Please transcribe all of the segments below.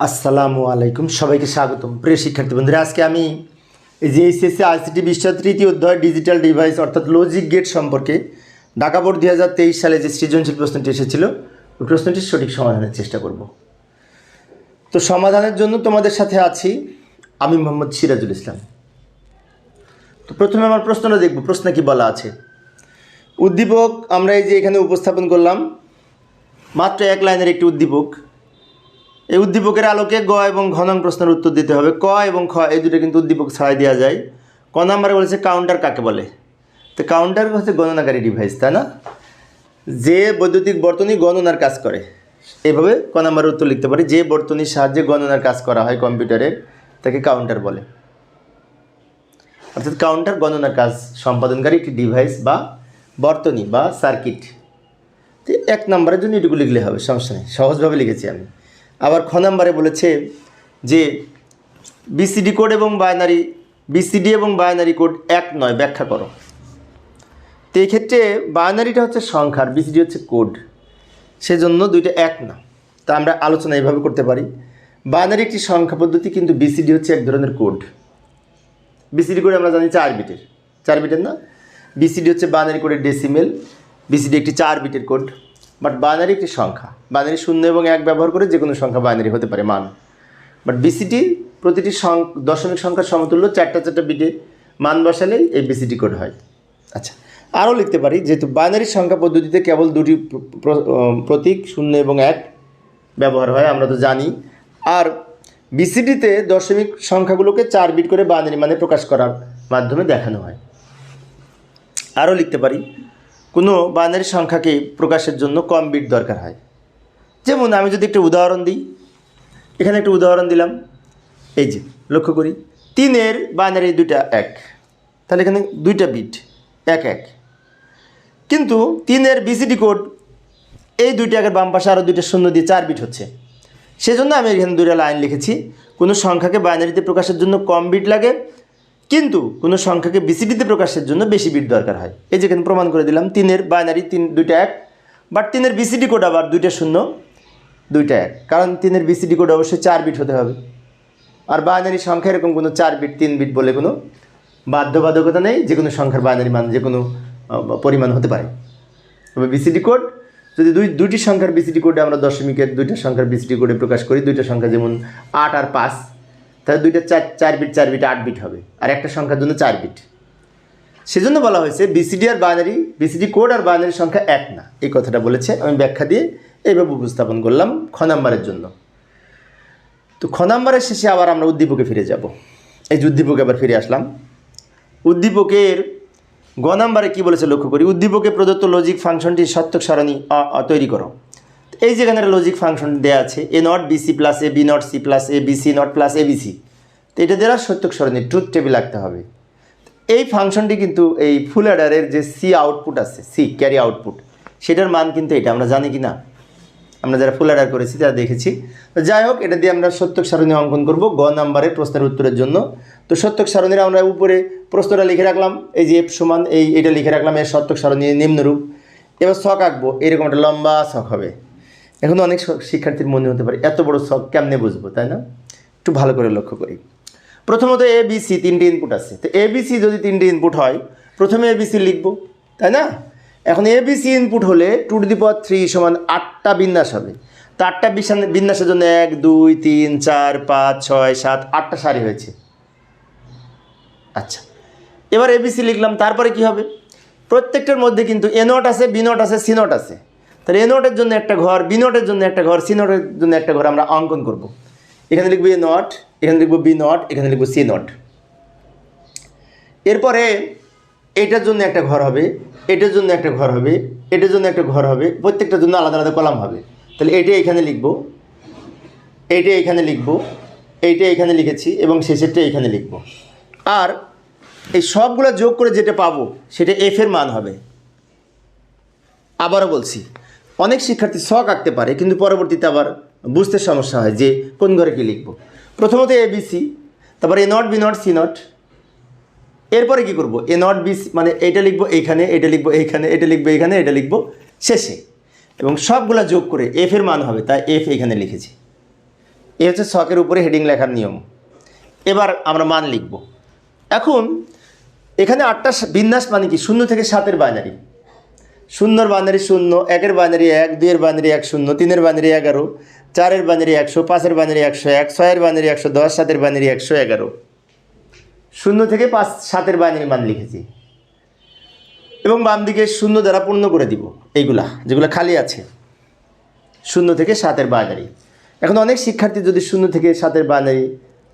আসসালামু আলাইকুম, সবাইকে স্বাগতম। প্রিয় শিক্ষার্থী বন্ধুরা, আজকে আমি এই যে এইচএসসি, আইসিটি বিশ্ব তৃতীয় অধ্যায়, ডিজিটাল ডিভাইস অর্থাৎ লজিক গেট সম্পর্কে ঢাকা বোর্ড দুই হাজার তেইশ সালে যে সৃজনশীল প্রশ্নটি এসেছিল, ওই প্রশ্নটির সঠিক সমাধানের চেষ্টা করব। তো সমাধানের জন্য তোমাদের সাথে আছি আমি মোহাম্মদ সিরাজুল ইসলাম। তো প্রথমে আমার প্রশ্নটা দেখব, প্রশ্নে কি বলা আছে? উদ্দীপক, আমরা এই যে এখানে উপস্থাপন করলাম, মাত্র এক লাইনের একটি উদ্দীপক এই উদ্দীপকের আলোকে গ এবং ঘ নং প্রশ্নের উত্তর দিতে হবে। ক এবং খ, এই দুটো কিন্তু উদ্দীপক ছাড়াই দেওয়া যায়। ক নাম্বারে বলেছে কাউন্টার কাকে বলে? তো কাউন্টার হচ্ছে গণনাকারী ডিভাইস তাই না? যে বৈদ্যুতিক বর্তনী গণনার কাজ করে। এভাবে ক নাম্বারের উত্তর লিখতে পারি। যে বর্তনীর সাহায্যে গণনার কাজ করা হয় কম্পিউটারে, তাকে কাউন্টার বলে। অর্থাৎ কাউন্টার গণনার কাজ, সম্পাদনকারী একটি ডিভাইস বা বর্তনী বা সার্কিট তো এক নম্বরের জন্য এটুকু লিখলে হবে, সমস্যা নেই। সহজভাবে লিখেছি আমি। আবার খ নম্বরে বলেছে যে বিসিডি কোড এবং বাইনারি বিসিডি এবং বাইনারি কোড এক নয়, ব্যাখ্যা করো। তো এই ক্ষেত্রে বাইনারিটা হচ্ছে সংখ্যার বিসিডি হচ্ছে কোড সেজন্য দুইটা এক না। তা আমরা আলোচনা এইভাবে করতে পারি। বাইনারি একটি সংখ্যা পদ্ধতি, কিন্তু বিসিডি হচ্ছে এক ধরনের কোড বিসিডি কোড আমরা জানি চার বিটের। চার বিটের না? বিসিডি হচ্ছে বাইনারি কোডের ডেসিমেল বিসিডি একটি চার বিটের কোড বাট বাইনারি একটি সংখ্যা। বাইনারি শূন্য এবং এক ব্যবহার করে যে কোনো সংখ্যা বাইনারি হতে পারে, মান। বাট বিসিডি প্রতিটি দশমিক সংখ্যার সমতুল্য চারটা চারটা বিটে মান বসালেই এই বিসিডি কোড হয়। আচ্ছা আরও লিখতে পারি, যেহেতু বাইনারি সংখ্যা পদ্ধতিতে কেবল দুটি প্রতীক শূন্য এবং এক ব্যবহার হয়, আমরা তো জানি। আর বিসিডিতে দশমিক সংখ্যাগুলোকে চার বিট করে বাইনারি মানে প্রকাশ করার মাধ্যমে দেখানো হয়। আরও লিখতে পারি কোনো বাইনারি সংখ্যাকে প্রকাশের জন্য কম বিট দরকার হয়। যেমন আমি যদি একটা উদাহরণ দিই, এখানে একটা উদাহরণ দিলাম। এই যে, লক্ষ্য করি, তিনের বাইনারি দুইটা এক। তাহলে এখানে দুইটা বিট, এক এক। কিন্তু তিনের বিসিডি কোড, এই দুইটা একের বাম পাশে আরও দুইটা শূন্য দিয়ে চার বিট হচ্ছে। সেজন্য আমি এখানে দুইটা লাইন লিখেছি। কোনো সংখ্যাকে বাইনারিতে প্রকাশের জন্য কম বিট লাগে কিন্তু কোনো সংখ্যাকে বিসিডিতে প্রকাশের জন্য বেশি বিট দরকার হয়। এই যেখানে প্রমাণ করে দিলাম, তিনের বাইনারি তিন, দুইটা এক বাট তিনের বিসিডি কোড আবার দুইটা শূন্য, দুইটা এক। কারণ তিনের বিসিডি কোড অবশ্যই চার বিট হতে হবে। আর বাইনারি সংখ্যা এরকম কোনো চার বিট, তিন বিট বলে কোনো বাধ্যবাধকতা নেই, যে কোনো সংখ্যার বাইনারি মান, যে কোনো পরিমাণ হতে পারে। তবে বিসিডি কোড, যদি দুই, দুইটি সংখ্যার বিসিডি কোডে আমরা দশমিকের দুইটা সংখ্যার বিসিডি কোডে প্রকাশ করি, দুইটা সংখ্যা যেমন আট আর পাঁচ তাহলে দুইটা চার চার বিট চার বিট আট বিট হবে। আর একটা সংখ্যার জন্য চার বিট সেজন্য বলা হয়েছে বিসিডি আর বাইনারি বিসিডি কোড আর বাইনারি সংখ্যা এক না। এই কথাটা বলেছে, আমি ব্যাখ্যা দিয়ে এইভাবে উপস্থাপন করলাম খ নাম্বারের জন্য। তো খ নাম্বারের শেষে আবার আমরা উদ্দীপকে ফিরে যাব। এই যে উদ্দীপকে আবার ফিরে আসলাম। উদ্দীপকের গ নাম্বারে কী বলেছে লক্ষ্য করি? উদ্দীপকে প্রদত্ত লজিক ফাংশনটি সত্যক সারণী তৈরি করো। এই যেখানে লজিক ফাংশন দেওয়া আছে A not BC plus A B not C plus A BC not plus A BC তো এটা দ্বারা সত্যক সারণী ট্রুথ টেবিল রাখতে হবে। এই ফাংশনটি কিন্তু এই ফুল অ্যাডারের যে সি আউটপুট আছে সি ক্যারি আউটপুট সেটার মান কিন্তু এটা, আমরা জানি কি না আমরা যারা ফুল অ্যাডার করেছি, তারা দেখেছি। তো যাই হোক, এটা দিয়ে আমরা সত্যক সারণী অঙ্কন করব গ নাম্বারের প্রশ্নের উত্তরের জন্য। তো সত্যক সারণীর আমরা উপরে প্রশ্নটা লিখে রাখলাম, এই যে এফ সমান এই, এটা লিখে রাখলাম, এর সত্যক সারণী নিম্নরূপ। এবার শখ আঁকবো, এরকম একটা লম্বা শখ হবে। এখন অনেক শিক্ষার্থীর মনে হতে পারে, এত বড় শখ কেমনে বুঝব, তাই না? একটু ভালো করে লক্ষ্য করি। প্রথমত এ বি সি তিনটে ইনপুট আছে। তো এ বি সি যদি তিনটে ইনপুট হয়, প্রথমে এ বি সি লিখব, তাই না? এখন এ বি সি ইনপুট হলে two to the power three সমান আটটা বিন্যাস হবে। তো আটটা বিন্যাসের জন্য এক, দুই, তিন, চার, পাঁচ, ছয়, সাত, আটটা সারি হয়েছে। আচ্ছা এবার এবিসি লিখলাম, তারপরে কি হবে? প্রত্যেকটার মধ্যে কিন্তু এ নট আছে বি নট আছে সি নট আছে। তাহলে এ নটের জন্য একটা ঘর, বি নটের জন্য একটা ঘর, সি নটের জন্য একটা ঘর আমরা অঙ্কন করব। এখানে লিখব এ নট, এখানে লিখব বি নট, এখানে লিখব সি নট। এরপরে এটার জন্য একটা ঘর হবে, এটার জন্য একটা ঘর হবে, এটার জন্য একটা ঘর হবে, প্রত্যেকটার জন্য আলাদা আলাদা কলাম হবে। তাহলে এটা এখানে লিখব, এইটা এখানে লিখব, এইটা এখানে লিখেছি এবং শেষেরটা এখানে লিখব। আর এই সবগুলো যোগ করে যেটা পাবো, সেটা এফ এর মান হবে। আবারও বলছি অনেক শিক্ষার্থী শখ আঁকতে পারে, কিন্তু পরবর্তীতে আবার বুঝতে সমস্যা হয় যে কোন ঘরে কী লিখব। প্রথমত এ বি সি তারপর A not B not C not এরপরে কী করব? এ নট বি মানে এটা লিখব এইখানে, এটা লিখব এইখানে, এটা লিখব এইখানে, এটা লিখব শেষে। এবং সবগুলা যোগ করে এফ এর মান হবে, তাই এফ এইখানে লিখেছি। এ হচ্ছে শখের উপরে হেডিং লেখার নিয়ম। এবার আমরা মান লিখব। এখন এখানে আটটা বিন্যাস মানে কি? শূন্য থেকে সাতের বাইনারি শূন্যর বাইনারি শূন্য, একের বাইনারি এক, দুইয়ের বাইনারি এক শূন্য, তিনের বাইনারি এগারো, চারের বাইনারি একশো, পাঁচের বাইনারি একশো এক, ছয়ের বাইনারি একশো দশ, সাতের বাইনারি একশো এগারো। শূন্য থেকে পাঁচ, সাতের বাইনারি মান লিখেছি। এবং বাম দিকে শূন্য দ্বারা পূর্ণ করে দিব, এইগুলা, যেগুলো খালি আছে। শূন্য থেকে সাতের বাইনারি এখন অনেক শিক্ষার্থী যদি শূন্য থেকে সাতের বাইনারি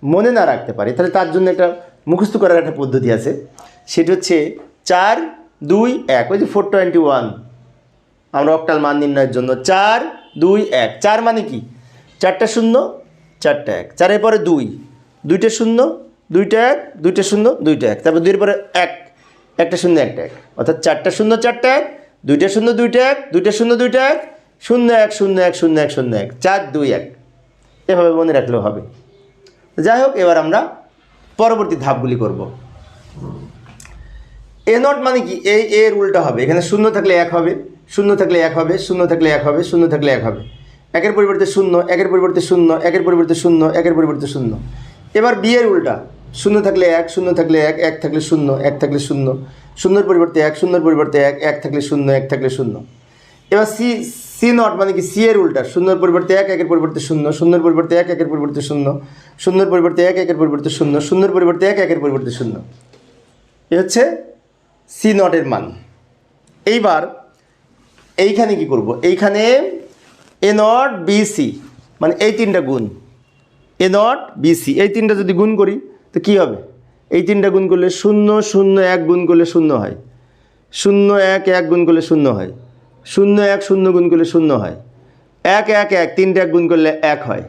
মনে না রাখতে পারে, তাহলে তার জন্য একটা মুখস্থ করার একটা পদ্ধতি আছে। সেটা হচ্ছে চার দুই এক, ওই যে ফোর টোয়েন্টি ওয়ান আমরা অক্টাল মান নির্ণয়ের জন্য চার, দুই, এক। চার মানে কি? চারটা শূন্য, চারটা এক। চারের পরে দুই, দুইটা শূন্য, দুইটা এক, দুইটা শূন্য, দুইটা এক। তারপর দুইয়ের পরে এক, একটা শূন্য, একটা এক। অর্থাৎ চারটা শূন্য, চারটা এক, দুইটা শূন্য, দুইটা এক, দুইটা শূন্য, দুইটা এক, শূন্য এক শূন্য এক শূন্য এক শূন্য এক। চার, দুই, এক। এভাবে মনে রাখলেও হবে। যাই হোক, এবার আমরা পরবর্তী ধাপগুলি করব। এ নট মানে কি? এই এর উল্টা হবে। এখানে শূন্য থাকলে এক হবে, শূন্য থাকলে এক হবে, শূন্য থাকলে এক হবে, শূন্য থাকলে এক হবে। একের পরিবর্তে শূন্য, একের পরিবর্তে শূন্য, একের পরিবর্তে শূন্য, একের পরিবর্তে শূন্য। এবার বি এর উল্টা। শূন্য থাকলে এক, শূন্য থাকলে এক এক থাকলে শূন্য, এক থাকলে শূন্য। শূন্যর পরিবর্তে এক, শূন্যর পরিবর্তে এক এক থাকলে শূন্য, এক থাকলে শূন্য। এবার সি সি নট মানে কি? সি এর উল্টা। শূন্যর পরিবর্তে এক, একের পরিবর্তে শূন্য, শূন্যর পরিবর্তে এক, একের পরিবর্তে শূন্য, শূন্যর পরিবর্তে এক, একের পরিবর্তে শূন্য, শূন্যর পরিবর্তে এক, একের পরিবর্তে শূন্য। এ হচ্ছে সি নটের মান। এইবার এইখানে কি করব? এইখানে এ নট বি সি মানে এই তিনটা গুণ। এ নট বি সি, এই তিনটা যদি গুণ করি, তো কী হবে? এই তিনটা গুণ করলে শূন্য শূন্য এক গুণ করলে শূন্য হয়। শূন্য এক এক গুণ করলে শূন্য হয়। শূন্য এক, শূন্য গুণ করলে শূন্য হয়। এক এক এক, তিনটা এক গুণ করলে এক হয়।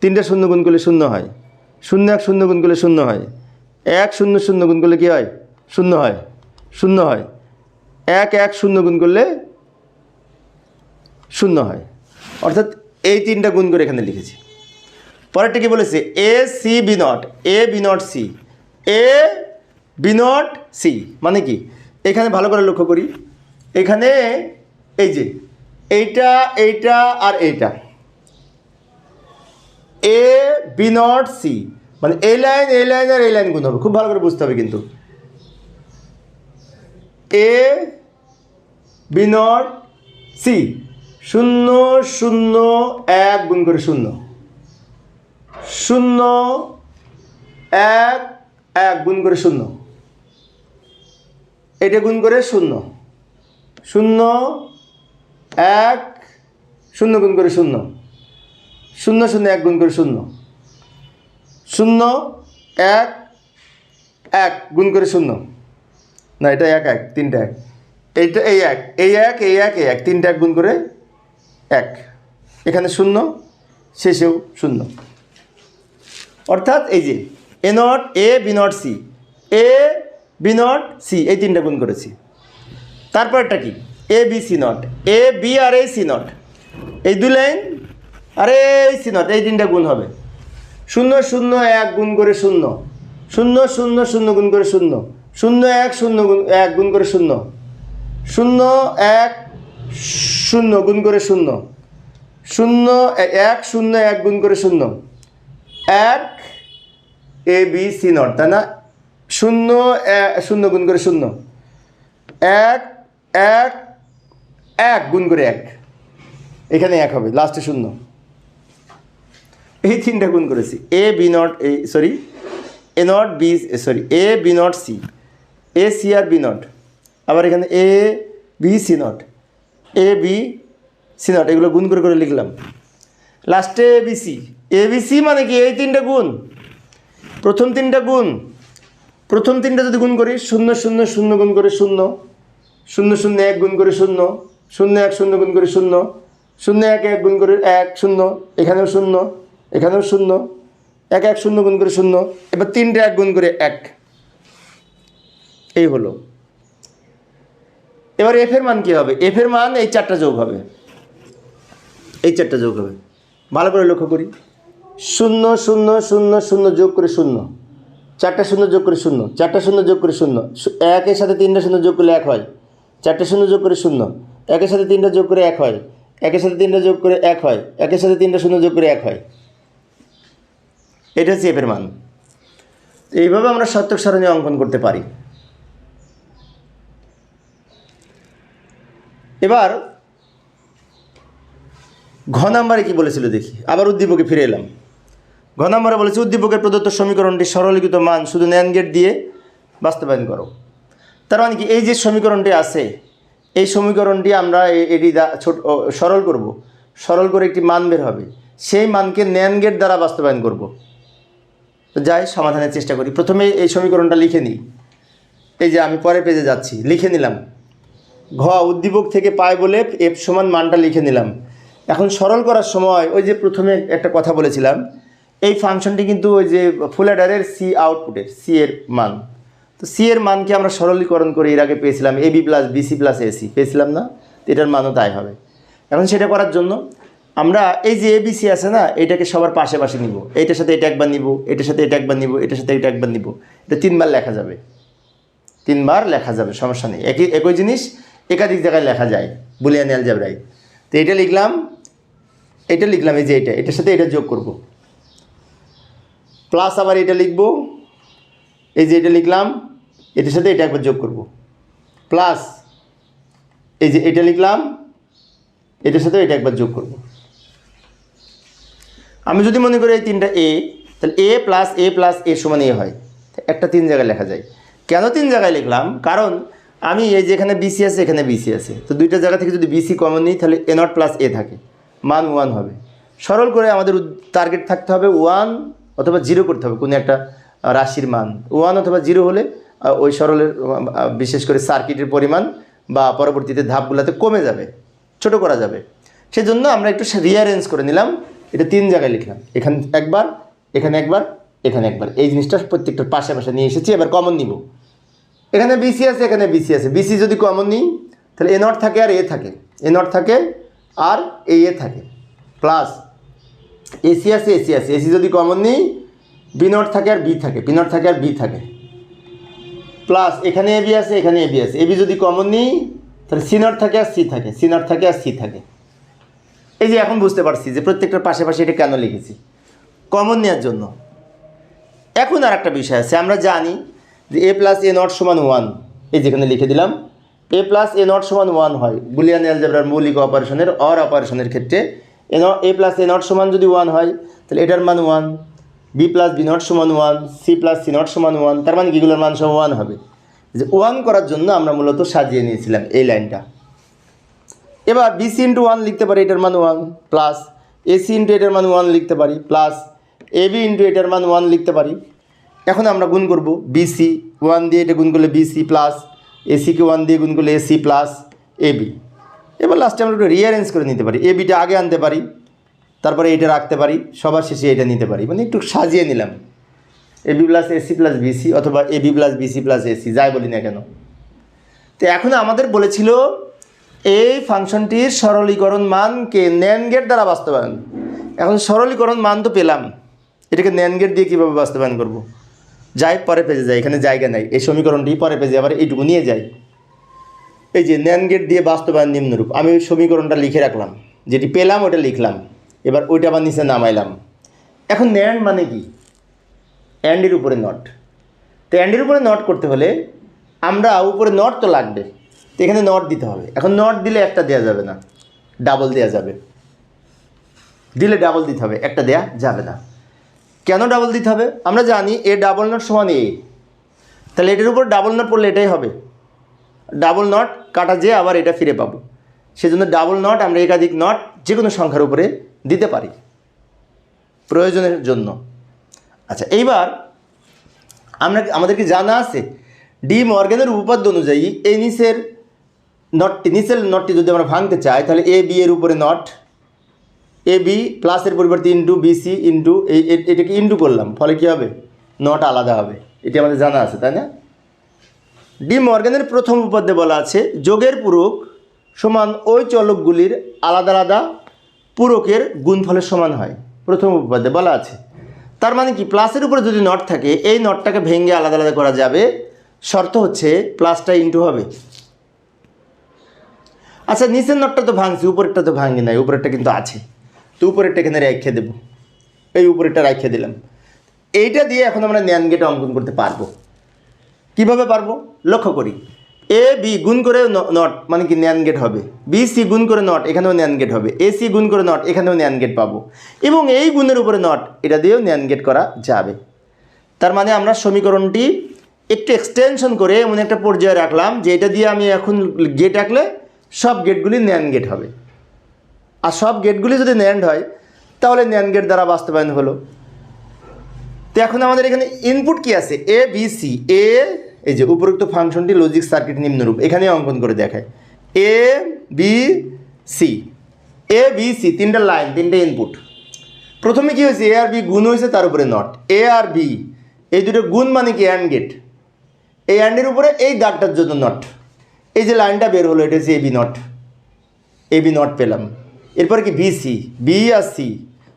তিনটা শূন্য গুণ করলে শূন্য হয়। শূন্য এক, শূন্য গুণ করলে শূন্য হয়। এক, শূন্য শূন্য গুণ করলে কী হয়? শূন্য হয়। শূন্য হয়। এক এক শূন্য গুণ করলে শূন্য হয়। অর্থাৎ এই তিনটা গুণ করে এখানে লিখেছি। পরেরটা কি বলেছে? A C B not A B not C A B not C মানে কি? এখানে ভালো করে লক্ষ্য করি। এখানে এই যে, এইটা এইটা আর এইটা। এ বি নট সি মানে এই লাইন এই লাইন আর এই লাইন গুণ হবে। খুব ভালো করে বুঝতে হবে কিন্তু। এ বি সি শূন্য শূন্য, এক গুণ করে শূন্য। শূন্য, এক এক গুণ করে শূন্য। এটা গুণ করে শূন্য। শূন্য, এক, শূন্য গুণ করে শূন্য। শূন্য শূন্য, এক গুণ করে শূন্য। শূন্য, এক এক গুণ করে শূন্য। না, এটা এক এক, তিনটা এক। এইটা এই এক এই এক এই এক এই এক, তিনটা এক গুণ করে এক। এখানে শূন্য, শেষেও শূন্য। অর্থাৎ এই যে, A not, A, B not, C. A, B not, C, এই তিনটা গুণ করেছি। তারপরটা কি? A, B, C not. A, B আর এই সি নট। এই দু লাইন, আর এই সি নট, এই তিনটা গুণ হবে। শূন্য শূন্য, এক গুণ করে শূন্য। শূন্য শূন্য শূন্য গুণ করে শূন্য। শূন্য এক, শূন্য গুণ এক, গুণ করে শূন্য। শূন্য এক, শূন্য গুণ করে শূন্য। শূন্য এক শূন্য এক গুণ করে শূন্য। এক, এ, বি, সি নট, তাই না? শূন্য শূন্য গুণ করে শূন্য। এক এক এক গুণ করে এক। এখানে এক হবে লাস্টে শূন্য। এই তিনটা গুণ করেছি। A, B not, A sorry A not, B sorry A, B not, C. A C R B not আবার এখানে A B C not A B C not এগুলো গুণ করে করে লিখলাম। লাস্টে A B C A B C মানে কি? এই তিনটা গুণ। প্রথম তিনটা গুণ। প্রথম তিনটা যদি গুণ করি, শূন্য শূন্য শূন্য গুণ করে শূন্য। শূন্য শূন্য, এক গুণ করে শূন্য। শূন্য, এক, শূন্য গুণ করে শূন্য। শূন্য, এক এক গুণ করে এক, শূন্য। এখানেও শূন্য এখানেও শূন্য। এক এক, শূন্য গুণ করে শূন্য। এবার তিনটে এক গুণ করে এক। এই হলো। এবার এফের মান কী হবে? এফের মান এই চারটা যোগ হবে। এই চারটা যোগ হবে। ভালো করে লক্ষ্য করি। শূন্য শূন্য শূন্য শূন্য যোগ করে শূন্য। চারটা শূন্য যোগ করে শূন্য। চারটা শূন্য যোগ করে শূন্য। একের সাথে তিনটা শূন্য যোগ করলে এক হয়। চারটে শূন্য যোগ করে শূন্য। একের সাথে তিনটা যোগ করে এক হয়। একের সাথে তিনটা যোগ করে এক হয়। একের সাথে তিনটা শূন্য যোগ করে এক হয়। এটা হচ্ছে এফের মান। এইভাবে আমরা সত্যক সারণী অঙ্কন করতে পারি। এবার ঘ নাম্বারে কি বলেছিল দেখি? আবার উদ্দীপকে ফিরে এলাম। ঘ নাম্বারে বলেছে, উদ্দীপকের প্রদত্ত সমীকরণটি সরলীকৃত মান শুধু ন্যান গেট দিয়ে বাস্তবায়ন করো। তার মানে কি, এই যে সমীকরণটি আছে, এই সমীকরণটি আমরা এটি ছোট সরল করব। সরল করে একটি মান বের হবে। সেই মানকে ন্যান গেট দ্বারা বাস্তবায়ন করব। তো যাই, সমাধানের চেষ্টা করি। প্রথমে এই সমীকরণটা লিখে নিই। এই যে আমি পরের পেজে যাচ্ছি, লিখে নিলাম। ঘ উদ্দীপক থেকে পায় বলে এফ সমান মানটা লিখে নিলাম। এখন সরল করার সময় ওই যে প্রথমে একটা কথা বলেছিলাম, এই ফাংশনটি কিন্তু ওই যে ফুলাডারের সি আউটপুটের সি এর মান। তো সি এর মানকে আমরা সরলীকরণ করে এর আগে পেয়েছিলাম A B plus BC plus AC পেয়েছিলাম না? এটার মানও তাই হবে। এখন সেটা করার জন্য আমরা এই যে এবিসি আছে না, এটাকে সবার পাশে পাশে নিব। এইটার সাথে এটা একবার নিব, এটার সাথে এটা একবার নিব, এটার সাথে এটা একবার নিব। এটা তিনবার লেখা যাবে। তিনবার লেখা যাবে, সমস্যা নেই। একই একই জিনিস একাধিক জায়গায় লেখা যায়, বুলিয়ান অ্যালজাবরাই তো এটা লিখলাম এটা লিখলাম, এই যে এটা, এটার সাথে এটা যোগ করব। প্লাস আবার এটা লিখব, এই যে এটা লিখলাম, এটার সাথে এটা একবার যোগ করব। প্লাস এই যে এটা লিখলাম, এটার সাথে এটা একবার যোগ করব। আমি যদি মনে করি এই তিনটা এ তাহলে এ প্লাস এ প্লাস এ সমান এ হয়। একটা তিন জায়গায় লেখা যায়। কেন তিন জায়গায় লিখলাম? কারণ আমি এই যে এখানে বিসি আছে, এখানে বিসি আছে। তো দুইটা জায়গা থেকে যদি বিসি কমন নিই, তাহলে এ নট প্লাস এ থাকে। মান ওয়ান হবে। সরল করে আমাদের টার্গেট থাকতে হবে ওয়ান অথবা জিরো করতে হবে, কোনো একটা রাশির মান। ওয়ান অথবা জিরো হলে ওই সরলের বিশেষ করে সার্কিটের পরিমাণ বা পরবর্তীতে ধাপগুলোতে কমে যাবে, ছোট করা যাবে। সেজন্য আমরা একটু রিয়ারেঞ্জ করে নিলাম। এটা তিন জায়গায় লিখলাম। এখানে একবার এখানে একবার এখানে একবার। এই জিনিসটা প্রত্যেকটা পাশে পাশে নিয়ে এসেছি, এবার কমন নিব। এখানে বিসি আছে, এখানে বিসি আছে। বিসি যদি কমন নিই, তাহলে এ নট থাকে আর এ থাকে। এ নট থাকে আর এ এ থাকে। প্লাস এসি আছে এসি আছে। এসি যদি কমন নিই বি নট থাকে আর বি থাকে। বি নট থাকে আর বি থাকে। প্লাস এখানে এবি আছে, এখানে এবি আছে। এবি যদি কমন নিই, তাহলে সি নট থাকে আর সি থাকে। সি নট থাকে আর সি থাকে। এই যে এখন বুঝতে পারছি যে প্রত্যেকটার পাশে পাশে এটা কেন লিখেছি। কমন নেওয়ার জন্য। এখন আর একটা বিষয় আছে, আমরা জানি যে এ প্লাস এ নট সমান ওয়ান এই যেখানে লিখে দিলাম। এ প্লাস এ নট সমান ওয়ান হয়। বুলিয়ান অ্যালজেব্রার মৌলিক অপারেশনের অর অপারেশনের ক্ষেত্রে। এ ন এ প্লাস এ নট সমান যদি ওয়ান হয়, তাহলে এটার মান one B plus B not সমান one C plus C not সমান ওয়ান তার মানে কিগুলোর মান সমান ওয়ান হবে। যে ওয়ান করার জন্য আমরা মূলত সাজিয়ে নিয়েছিলাম এই লাইনটা। এবার বিসি ইন্টু ওয়ান লিখতে পারি, এটার মান ওয়ান প্লাস এসি ইন্টু এটার মান ওয়ান লিখতে পারি প্লাস এবি ইন্টু এটার মান ওয়ান লিখতে পারি। এখন আমরা গুণ করব বিসি ওয়ান দিয়ে এটা গুণ করলে বিসি প্লাস এসিকে ওয়ান দিয়ে গুণ করলে এসি প্লাস এবি এবার লাস্টে আমরা একটু রিয়ারেঞ্জ করে নিতে পারি। এবিটা আগে আনতে পারি, তারপরে এটা রাখতে পারি, সবার শেষে এটা নিতে পারি। মানে একটু সাজিয়ে নিলাম। AB plus AC plus BC অথবা AB plus BC plus AC যাই বলি না কেন। তো এখন আমাদের বলেছিল, এই ফাংশনটির সরলীকরণ মানকে গেট দ্বারা বাস্তবায়ন। এখন সরলীকরণ মান তো পেলাম। এটাকে গেট দিয়ে কীভাবে বাস্তবায়ন করব? যাই পরে পেজে যাই, এখানে জায়গা নাই। এই সমীকরণটি পরে পেজে, আবার এইটুকু নিয়ে যাই। এই যে ন্যান গেট দিয়ে বাস্তবায়ন নিম্নরূপ, আমি ওই সমীকরণটা লিখে রাখলাম। যেটি পেলাম ওটা লিখলাম। এবার ওইটা আবার নিচে নামাইলাম। এখন ন্যান্ড মানে কি? অ্যান্ডের উপরে নট তো অ্যান্ডের উপরে নট করতে হলে আমরা উপরে নট তো লাগবে। তো এখানে নট দিতে হবে। এখন নট দিলে একটা দেওয়া যাবে না। ডাবল দেওয়া যাবে। দিলে ডাবল দিতে হবে। একটা দেয়া যাবে না। কেন ডাবল দিতে হবে? আমরা জানি এ ডাবল নট সমান এ তাহলে এটার উপর ডাবল নট পড়লে এটাই হবে। ডাবল নট কাটা যেয়ে আবার এটা ফিরে পাবো। সেজন্য ডাবল নট আমরা একাধিক নট যে কোনো সংখ্যার উপরে দিতে পারি। প্রয়োজনের জন্য। আচ্ছা এইবার আমরা আমাদেরকে জানা আছে? ডি মর্গানের উপপাদ্য অনুযায়ী এই নিচের নটটি নিচের নটটি যদি আমরা ভাঙতে চাই, তাহলে এ বি এর উপরে নট এ বি প্লাসের পরিবর্তে ইন্টু বিসি ইন্টু এই এটাকে ইন্টু করলাম। ফলে কী হবে? নট আলাদা হবে। এটি আমাদের জানা আছে, তাই না? ডি মর্গানের প্রথম উপাদ্যে বলা আছে, যোগের পূরক সমান ওই চলকগুলির আলাদা আলাদা পূরকের গুণফলের সমান হয়। প্রথম উপাদ্যে বলা আছে। তার মানে কি? প্লাসের উপরে যদি নট থাকে, এই নটটাকে ভেঙে আলাদা আলাদা করা যাবে। শর্ত হচ্ছে প্লাসটা ইন্টু হবে। আচ্ছা নিচের নটটা তো ভাঙছি, উপরেরটা তো ভাঙি নাই, উপরেরটা কিন্তু আছে। তো উপরেরটা এখানে রেখে দেবো। এই উপরেরটা রেখে দিলাম। এইটা দিয়ে এখন আমরা ন্যান গেট অঙ্কন করতে পারব। কীভাবে পারব? লক্ষ্য করি। এ বি গুণ করে নট মানে কি ন্যান গেট হবে। বি সি গুণ করে নট, এখানেও ন্যান গেট হবে। এ সি গুণ করে নট, এখানেও ন্যান গেট পাবো। এবং এই গুণের উপরে নট, এটা দিয়েও ন্যান গেট করা যাবে। তার মানে আমরা সমীকরণটি একটু এক্সটেনশন করে এমন একটা পর্যায়ে রাখলাম যে এটা দিয়ে আমি এখন গেট আঁকলে সব গেটগুলি ন্যান গেট হবে। আর সব গেটগুলি যদি ন্যান্ড হয়, তাহলে ন্যান গেট দ্বারা বাস্তবায়ন হলো। তো এখন আমাদের এখানে ইনপুট কি আছে? এ বি সি এ এই যে উপরোক্ত ফাংশনটি লজিক সার্কিট নিম্নরূপ এখানে অঙ্কন করে দেখায়। A B C A B C তিনটা লাইন তিনটে ইনপুট প্রথমে কি হয়েছে? এ আর বি গুণ হয়েছে তার উপরে নট এ আর বি এই দুটো গুণ মানে কি অ্যান্ড গেট এই অ্যান্ডের উপরে এই দাগটার জন্য নট এই যে লাইনটা বের হলো, এটা হচ্ছে B not A B not পেলাম। এরপর কি বি সি বি আর সি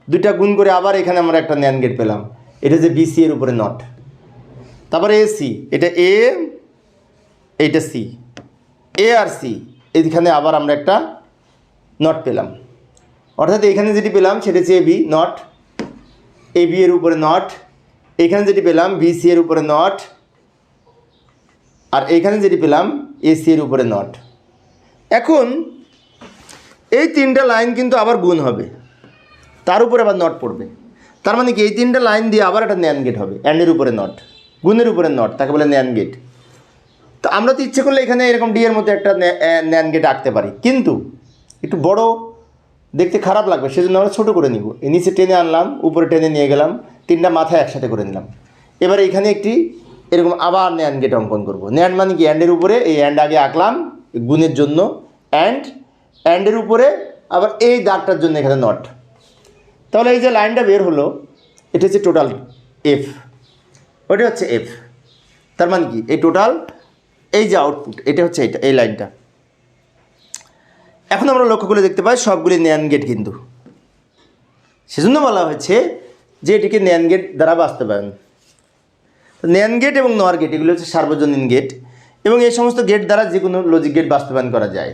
দুইটা গুণ করে আবার এখানে আমরা একটা ন্যান গেট পেলাম। এটা হচ্ছে বি সি এর উপরে নট তারপরে এ সি এটা এ এইটা সি এ আর সি এইখানে আবার আমরা একটা নট পেলাম। অর্থাৎ এখানে যেটি পেলাম, সেটা হচ্ছে A B not A B এর উপরে নট এখানে যেটি পেলাম বি সি এর উপরে নট আর এখানে যেটি পেলাম এ সি এর উপরে নট এখন এই তিনটা লাইন কিন্তু আবার গুণ হবে। তার উপরে আবার নট পড়বে। তার মানে কি? এই তিনটা লাইন দিয়ে আবার একটা ন্যান গেট হবে। অ্যান্ডের উপরে নট গুণের উপরে নট তাকে বলে ন্যান গেট তো আমরা তো ইচ্ছে করলে এখানে এরকম ডি এর মধ্যে একটা ন্যান গেট আঁকতে পারি। কিন্তু একটু বড়, দেখতে খারাপ লাগবে। সেজন্য আমরা ছোটো করে নিব। নিচে টেনে আনলাম, উপরে টেনে নিয়ে গেলাম, তিনটা মাথায় একসাথে করে নিলাম। এবার এখানে একটি এরকম আবার ন্যান গেট অঙ্কন করব। ন্যান মানে কি? অ্যান্ডের উপরে এই অ্যান্ড আগে আঁকলাম, গুণের জন্য। অ্যান্ড অ্যান্ডের উপরে আবার এই দাগটার জন্য এখানে নট তাহলে এই যে লাইনটা বের হলো, এটা হচ্ছে টোটাল এফ ওটা হচ্ছে এফ তার মানে কি? এই টোটাল এই যে আউটপুট এটা হচ্ছে এটা এই লাইনটা। এখন আমরা লক্ষ্য করে দেখতে পাই সবগুলি ন্যান গেট কিন্তু। সেজন্য বলা হয়েছে যে এটিকে ন্যান গেট দ্বারা বাস্তবায়ন। ন্যান গেট এবং নর গেট এগুলো হচ্ছে সার্বজনীন গেট এবং এই সমস্ত গেট দ্বারা যে কোনো লজিক গেট বাস্তবায়ন করা যায়।